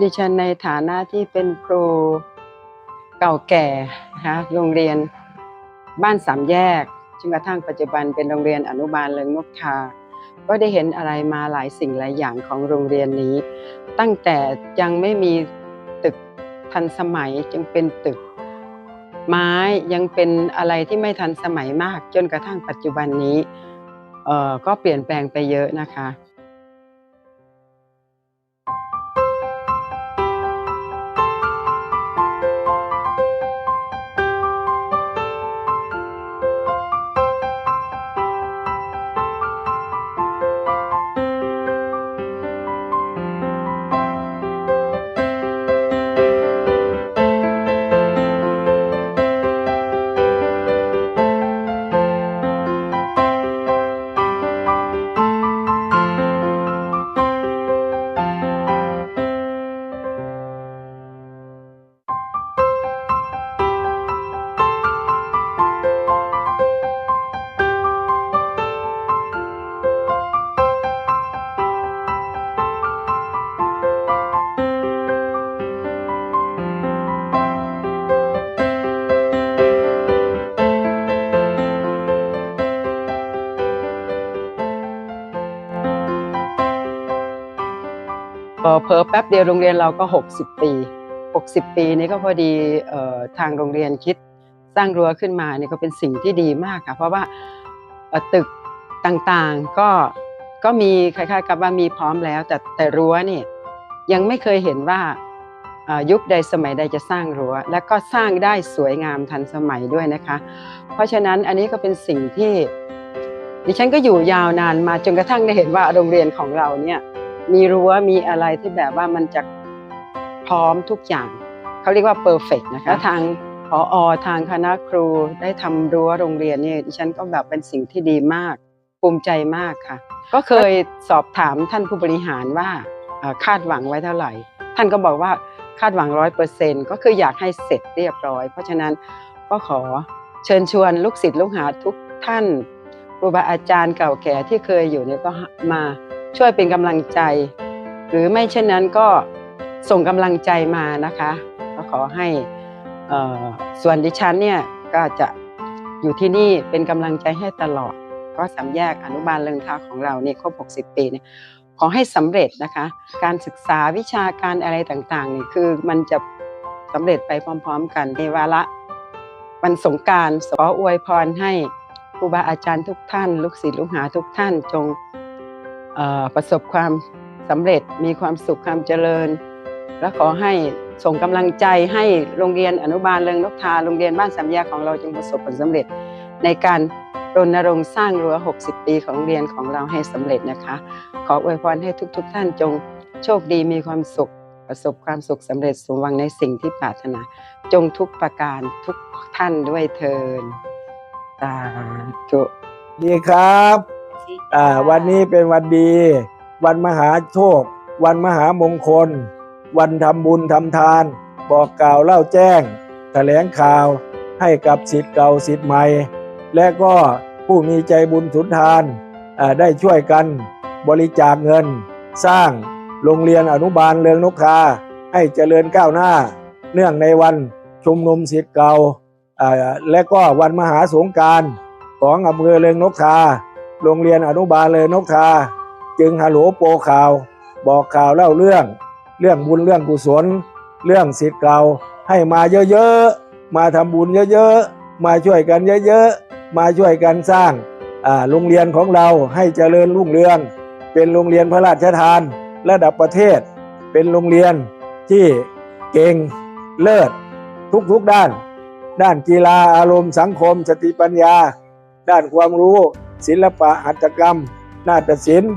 ดิฉันในฐานะที่เป็นครูเก่าแก่นะคะโรงเรียนบ้านสามแยกจนกระทั่งปัจจุบันเป็นโรงเรียนอนุบาลเลิงนกทา ก็ได้เห็นอะไรมาหลายสิ่งหลายอย่างของโรงเรียนนี้ ตั้งแต่ยังไม่มีตึกทันสมัยจึงเป็นตึกไม้ยังเป็นอะไรที่ไม่ทันสมัยมาก จนกระทั่งปัจจุบันนี้ก็เปลี่ยนแปลงไปเยอะนะคะ เอ่อเพอแป๊บเดียวโรงเรียนเราก็ 60 ปี 60 ปีนี้ก็พอดีออทางโรงเรียนคิดสร้างรั้วขึ้นมาเนี่ยก็เป็นสิ่งที่ดีมากค่ะ เพราะว่าตึกต่างๆก็ก็มีคล้ายๆ กับว่ามีพร้อมแล้ว แต่แต่รั้วเนี่ยยังไม่เคยเห็นว่ายุคใดสมัยใดจะสร้างรั้ว และก็สร้างได้สวยงามทันสมัยด้วยนะคะ เพราะฉะนั้นอันนี้ก็เป็นสิ่งที่ดิฉันก็อยู่ยาวนานมาจนกระทั่งได้เห็นว่าโรงเรียนของเราเนี่ย มีรั้วมีอะไรที่แบบว่ามันจะพร้อมทุกอย่าง เขาเรียกว่าเพอร์เฟกนะคะทางพออทางคณะครูได้ทำรั้วโรงเรียนเนี่ยดิฉันก็แบบเป็นสิ่งที่ดีมาก ภูมิใจมากค่ะ ก็เคยสอบถามท่านผู้บริหารว่าเอ่อคาดหวังไว้เท่าไหร่ ท่านก็บอกว่าคาดหวังร้อยเปอร์เซ็นก็คืออยากให้เสร็จเรียบร้อย เพราะฉะนั้นก็ขอเชิญชวนลูกศิษย์ลูกหาทุกท่านครูบาอาจารย์เก่าแก่ที่เคยอยู่เนี่ยก็มา ช่วยเป็นกำลังใจ หรือไม่เช่นนั้นก็ส่งกำลังใจมานะคะก็ขอให้ส่วนดิฉันเนี่ยก็จะอยู่ที่นี่เป็นกำลังใจให้ตลอด ก็สามแยกอนุบาลเลิงทาของเราเนี่ยครบ 60 ปีเนี่ยขอให้สำเร็จนะคะ การศึกษาวิชาการอะไรต่างๆนี่คือมันจะสำเร็จไปพร้อม ๆ กันในวาระวันสงการขออวยพรให้ครูบาอาจารย์ทุกท่าน ลูกศิษย์ลูกหาทุกท่านจง ประสบความสำเร็จมีความสุขความเจริญ และขอให้ส่งกำลังใจให้โรงเรียนอนุบาลเริงนกทาโรงเรียนบ้านสามยกของเราจงประสบผลสำเร็จ ในการรณรงค์สร้างรั้ว 60 ปีของโรงเรียนของเราให้สำเร็จนะคะ ขออวยพรให้ทุกๆท่านจงโชคดีมีความสุข ประสบความสุขสำเร็จสมหวังในสิ่งที่ปรารถนา จงทุกประการทุกท่านด้วยเทินสาธุดีครับ อ่าวันนี้เป็นวันดี วันมหาโชค วันมหามงคล วันทำบุญทำทาน บอกกล่าวเล่าแจ้ง แถลงข่าวให้กับสิทธิ์เก่าสิทธิ์ใหม่ และก็ผู้มีใจบุญสุนทานอ่าได้ช่วยกันบริจาคเงิน สร้างโรงเรียนอนุบาลเรืองนกทาให้เจริญก้าวหน้า เนื่องในวันชุมนุมสิทธิ์เก่าอ่าและก็วันมหาสงกรารของอำเภอเริงนกทา โรงเรียนอนุบาลเริงนกทา จึงฮัลโหลโปรข่าว บอกข่าวเล่าเรื่อง เรื่องบุญเรื่องกุศล เรื่องสิทธิ์เก่าให้มาเยอะๆ มาทำบุญเยอะๆ มาช่วยกันเยอะๆ มาช่วยกันสร้างโรงเรียนของเราให้เจริญรุ่งเรือง เป็นโรงเรียนพระราชทาน ระดับประเทศ เป็นโรงเรียนที่เก่งเลิศทุกๆด้าน ด้านกีฬาอารมณ์สังคม สติปัญญา ด้านความรู้ ศิลปะหัตถกรรม นาฏศิลป์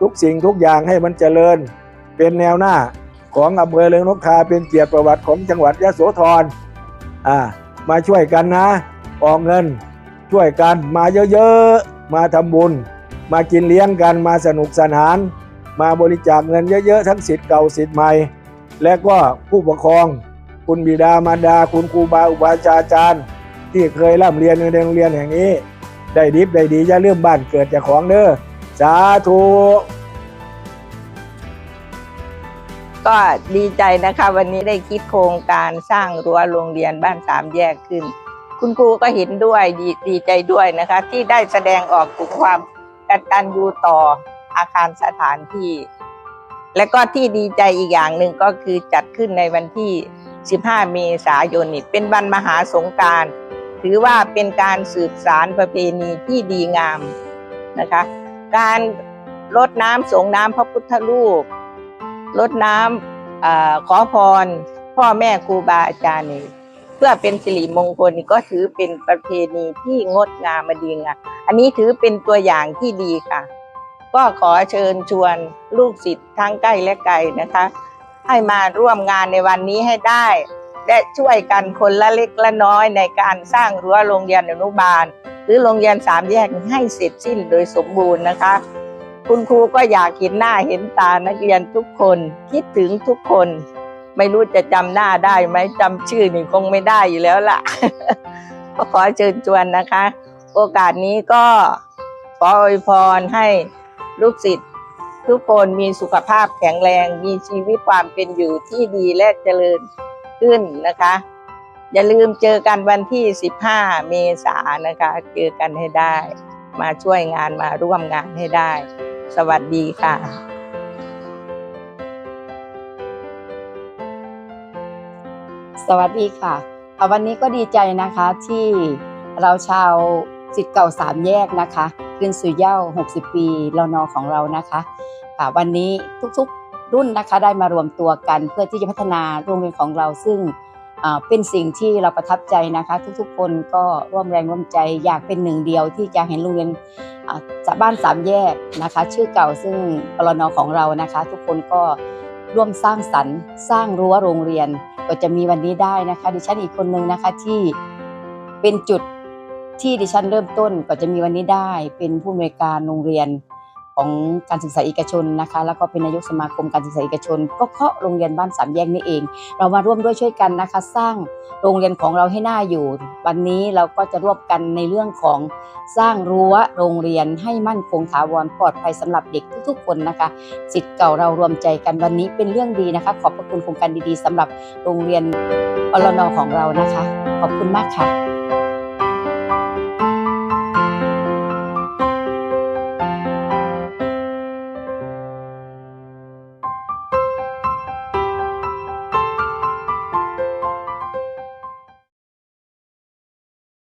ทุกสิ่งทุกอย่างให้มันเจริญ เป็นแนวหน้าของอำเภอเลืองนกทาเป็นเกียรติประวัติของจังหวัดยะโสธรอ่ามาช่วยกันนะออกเงิน ช่วยกันมาเยอะๆ มาทำบุญ มากินเลี้ยงกันมาสนุกสนาน มาบริจาคเงินเยอะๆ ทั้งสิทธิ์เก่าสิทธิ์ใหม่ และก็ผู้ปกครอง คุณบิดามารดา คุณครูบาอุปาจารย์อาจารย์ ที่เคยร่ำเรียนในโรงเรียนแห่งนี้ ได้ดิบได้ดีอย่าลืมบ้านเกิดจากของเด้อสาธุก็ดีใจนะคะ วันนี้ได้คิดโครงการสร้างรั้วโรงเรียนบ้านสามแยกขึ้น คุณครูก็เห็นด้วยดีดีใจด้วยนะคะ ที่ได้แสดงออกถึงความกตัญญูต่ออาคารสถานที่ และก็ที่ดีใจอีกอย่างหนึ่งก็คือจัดขึ้นในวันที่ 15 เมษายนนี่เป็นวันมหาสงกราร ถือว่าเป็นการสืบสารประเพณีที่ดีงามนะคะ การรดน้ำสงน้ำพระพุทธรูปรดน้ำอขอพร พ่อแม่ครูบาอาจารย์นี่เพื่อเป็นสิริมงคลก็ถือเป็นประเพณีที่งดงามมาดีงามอันนี้ถือเป็นตัวอย่างที่ดีค่ะ ก็ขอเชิญชวนลูกศิษย์ทั้งใกล้และไกลนะคะ ให้มาร่วมงานในวันนี้ให้ได้ และช่วยกันคนละเล็กละน้อยในการสร้างรั้วโรงเรียนอนุบาล หรือโรงเรียนสามแยกให้เสร็จสิ้นโดยสมบูรณ์นะคะ คุณครูก็อยากเห็นหน้าเห็นตานักเรียนทุกคน คิดถึงทุกคน ไม่รู้จะจำหน้าได้ไหมจำชื่อนี่คงไม่ได้อยู่แล้วล่ะก็ขอเชิญชวนนะคะ โอกาสนี้ก็ขออวยพรให้ลูกศิษย์ทุกคนมีสุขภาพแข็งแรง มีชีวิตความเป็นอยู่ที่ดีและเจริญ ขึ้นนะคะ อย่าลืมเจอกันวันที่ 15 เมษายนนะคะ เจอกันให้ได้ มาช่วยงานมาร่วมงานให้ได้ สวัสดีค่ะสวัสดีค่ะอะวันนี้ก็ดีใจนะคะที่เราชาวสิทธิ์เก่าสามแยกนะคะคืนสู่เย้า60 ปีรอนอของเรานะคะะวันนี้ทุกๆ รุ่นนะคะได้มารวมตัวกัน เพื่อที่จะพัฒนาโรงเรียนของเราซึ่งเป็นสิ่งที่เราประทับใจนะคะ ทุกๆ คนก็ร่วมแรงร่วมใจอยากเป็นหนึ่งเดียวที่จะเห็นโรงเรียนอ่าบ้านสามแยกนะคะ ชื่อเก่าซึ่งรนอของเรานะคะ ทุกคนก็ร่วมสร้างสรรค์ สร้างรั้วโรงเรียนก็จะมีวันนี้ได้นะคะ ดิฉันอีกคนนึงนะคะที่เป็นจุดที่ดิฉันเริ่มต้นก็จะมีวันนี้ได้ เป็นผู้อำนวยการโรงเรียน ของการศึกษาเอกชนนะคะ แล้วก็เป็นนายกสมาคมการศึกษาเอกชน ก็เพราะโรงเรียนบ้านสามแยกนี่เอง เรามาร่วมด้วยช่วยกันนะคะ สร้างโรงเรียนของเราให้น่าอยู่ วันนี้เราก็จะร่วมกันในเรื่องของสร้างรั้วโรงเรียนให้มั่นคงถาวรปลอดภัยสำหรับเด็กทุกๆคนนะคะสิทธิ์เก่าเรารวมใจกันวันนี้เป็นเรื่องดีนะคะ ขอบพระคุณโครงการดีๆสำหรับโรงเรียนอรนอของเรานะคะ ขอบคุณมากค่ะ